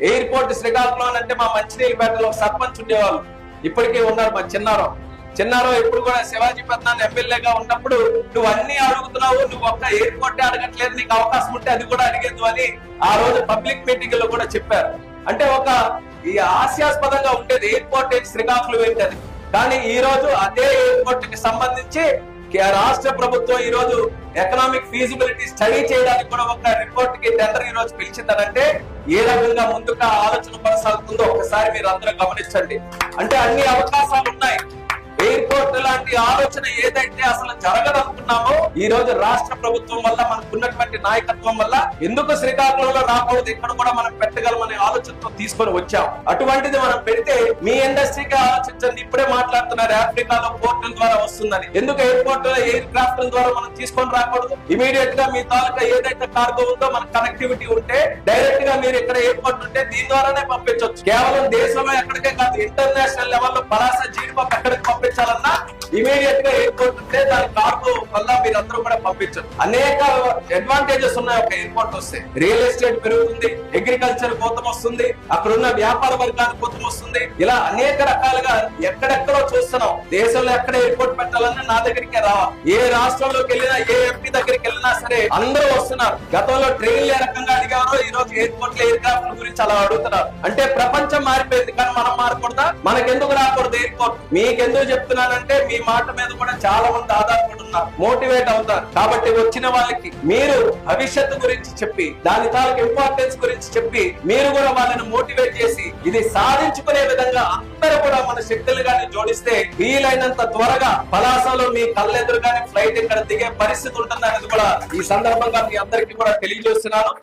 Airport Srikakulam అంటే మా మంచినీళ్ళపేటలో ఒక సర్పంచ్ ఉండేవాళ్ళు. ఇప్పటికే ఉన్నారు మా చిన్నారావు చిన్నారావు ఇప్పుడు కూడా శివాజీ పెద్దనాన్న ఎమ్మెల్యేగా ఉన్నప్పుడు నువ్వు అన్ని అడుగుతున్నావు నువ్వు ఒక్క ఎయిర్పోర్ట్ అడగట్లేదు నీకు అవకాశం ఉంటే అది కూడా అడిగేదు అని ఆ రోజు పబ్లిక్ మీటింగ్లో కూడా చెప్పారు. అంటే ఒక ఈ హాస్యాస్పదంగా ఉండేది ఎయిర్పోర్ట్ ఏంటి శ్రీకాకుళం ఏంటని కానీ ఈ రోజు అదే ఎయిర్పోర్ట్కి సంబంధించి రాష్ట్ర ప్రభుత్వం ఈ రోజు ఎకనామిక్ ఫీజిబిలిటీ స్టడీ చేయడానికి కూడా ఒక రిపోర్ట్కి టెండర్ ఈ రోజు పిలిచిందనంటే ఏ రకంగా ముందుగా ఆలోచన కొనసాగుతుందో ఒకసారి మీరు అందరూ గమనించండి. అంటే అన్ని అవకాశాలు ఉన్నాయి ఎయిర్పోర్ట్ లాంటి ఆలోచన ఏదైతే అసలు జరగదనుకున్నామో ఈ రోజు రాష్ట్ర ప్రభుత్వం వల్ల మనకు ఉన్నటువంటి నాయకత్వం వల్ల ఎందుకు శ్రీకాకుళంలో రాకూడదు? ఇక్కడ కూడా మనం పెట్టగలమనే ఆలోచనతో తీసుకొని వచ్చాం. అటువంటిది మనం పెడితే మీ ఇండస్ట్రీకి ఆలోచించండి. ఇప్పుడే మాట్లాడుతున్నారు ఆఫ్రికాలో పోర్టుల ద్వారా వస్తుందని. ఎందుకు ఎయిర్పోర్ట్ ఎయిర్ క్రాఫ్ట్ ద్వారా మనం తీసుకొని రాకూడదు? ఇమీడియట్గా మీ తాలూకా ఏదైతే కార్గో ఉందో మన కనెక్టివిటీ ఉంటే డైరెక్ట్గా మీరు ఇక్కడ ఎయిర్పోర్ట్ ఉంటే దీని ద్వారానే పంపించవచ్చు కేవలం దేశంలో ఎక్కడికే కాదు ఇంటర్నేషనల్ లెవెల్లో పలాస జీడిపప్పు ఎక్కడ ఇమీడియట్గా ఎయిర్పోర్ట్ ఉంటే దాని కార్డు వల్ల మీరు అందరూ కూడా పంపించచ్చు అనేక అడ్వాంటేజెస్ ఉన్నాయి ఒక ఎయిర్పోర్ట్ వస్తే. రియల్ ఎస్టేట్ పెరుగుతుంది అగ్రికల్చర్ కోతం వస్తుంది అక్కడ ఉన్న వ్యాపార వర్గానికి కోతం వస్తుంది. ఇలా అనేక రకాలుగా ఎక్కడెక్కడో చూస్తున్నాం. దేశంలో ఎక్కడ ఎయిర్పోర్ట్ పెట్టాలన్నా నా దగ్గరికే రావాలి ఏ రాష్ట్రంలోకి వెళ్ళినా ఏ ఎంపీ దగ్గరికి వెళ్ళినా సరే అందరూ వస్తున్నారు. గతంలో ట్రైన్లు ఏ రకంగా అడిగారో ఈ రోజు ఎయిర్పోర్ట్లో ఎయిర్క్రాఫ్ట్ గురించి అలా అడుగుతున్నారు. అంటే ప్రపంచం మారిపోయింది కానీ మనం మారకూడదా? మనకెందుకు రాకూడదు ఎయిర్పోర్ట్ మీకెందుకు చెప్తున్నానంటే మీ మాట మీద కూడా చాలా మంది ఆధారపడున్నారు మోటివేట్ అవుతారు. కాబట్టి వచ్చిన వాళ్ళకి మీరు భవిష్యత్తు గురించి చెప్పి దాని తాలకు ఇంపార్టెన్స్ గురించి చెప్పి మీరు కూడా వాళ్ళని మోటివేట్ చేసి ఇది సాధించుకునే విధంగా అందరూ కూడా మన శక్తులు గాని జోడిస్తే వీలైనంత త్వరగా పలాసలో మీ కళ్ళెదురుగానే ఫ్లైట్ ఇక్కడ దిగే పరిస్థితి ఉంటుంది అనేది కూడా ఈ సందర్భంగా మీ అందరికీ కూడా తెలియజేస్తున్నాను.